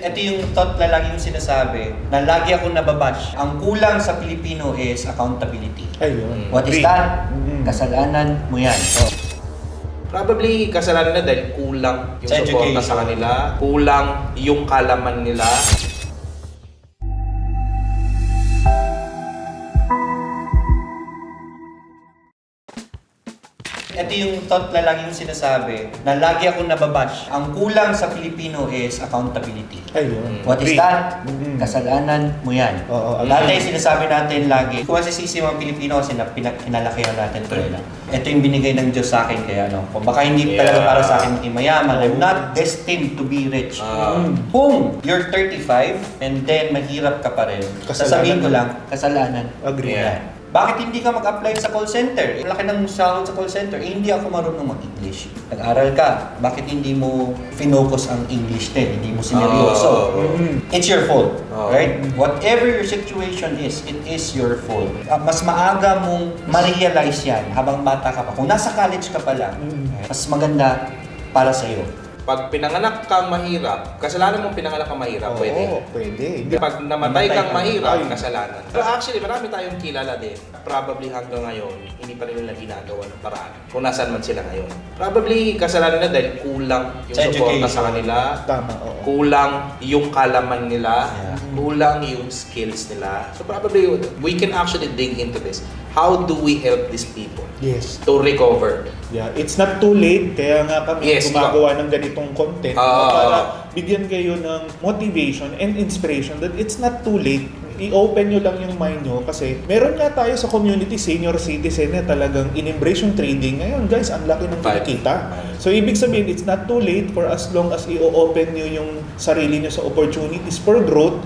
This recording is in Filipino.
Ito yung thought na lagi yung sinasabi, na lagi akong nababash. Ang kulang sa Pilipino is accountability. Ayun. What is that? Mm. Kasalanan mo yan. So, Probably kasalanan na dahil kulang yung Sa suporta education. sa kanila, kulang yung kalaman nila. Ito yung thought na lagi yung sinasabi, na lagi akong nababash. Ang kulang sa Pilipino is accountability. Ayun. What is Agree. that? Mm. Kasalanan mo yan. Oo, agree. Dati sinasabi natin lagi, kung masisisi mga Pilipino kasi na pinak- kinalakihan natin ito. eh, no? Ito yung binigay ng Diyos sa akin kaya no. Kung baka hindi Yeah. talaga para sa akin maging mayaman. I'm not destined to be rich. Ah. Kung you're 35 and then mahirap ka pa rin, Kasalanan. sasabihin ko lang, kasalanan. Agree. Yeah. Bakit hindi ka mag-apply sa call center? Laki ng sahod sa call center. Eh, hindi ako marunong mag-English. Nag-aral ka. Bakit hindi mo finocus ang English din? Hindi mo sineryoso. Mm. It's your fault. Oo. Right? Whatever your situation is, it is your fault. Ah, Mas maaga mong ma-realize yan habang bata ka pa. Kung nasa college ka pa lang, Mm. mas maganda para sa iyo. Pag pinanganak kang mahirap, kasalanan mong pinanganak kang mahirap, Oo, pwede. pwede. Hindi. Pag namatay Namatay kang ka. mahirap, Ay. kasalanan. Pero actually, marami tayong kilala din. Probably hanggang ngayon, hindi pa rin nila ginagawa ng paraan. Kung nasaan man sila ngayon. Probably kasalanan na dahil kulang yung Sa suporta education. sa kanila. Tama, oo. Kulang yung kalaman nila. Yeah. Kulang yung skills nila. So probably, we can actually dig into this. How do we help these people Yes. to recover? Yeah, it's not too late kaya nga kami Yes, gumagawa ng ganitong content Ah. para bigyan kayo ng motivation and inspiration that it's not too late. I-open nyo lang yung mind nyo kasi meron nga tayo sa community senior citizen na talagang in-embrace yung trading. Ngayon guys, ang laki ng Five. kinikita. So ibig sabihin, it's not too late for as long as i-open nyo yung sarili nyo sa opportunities for growth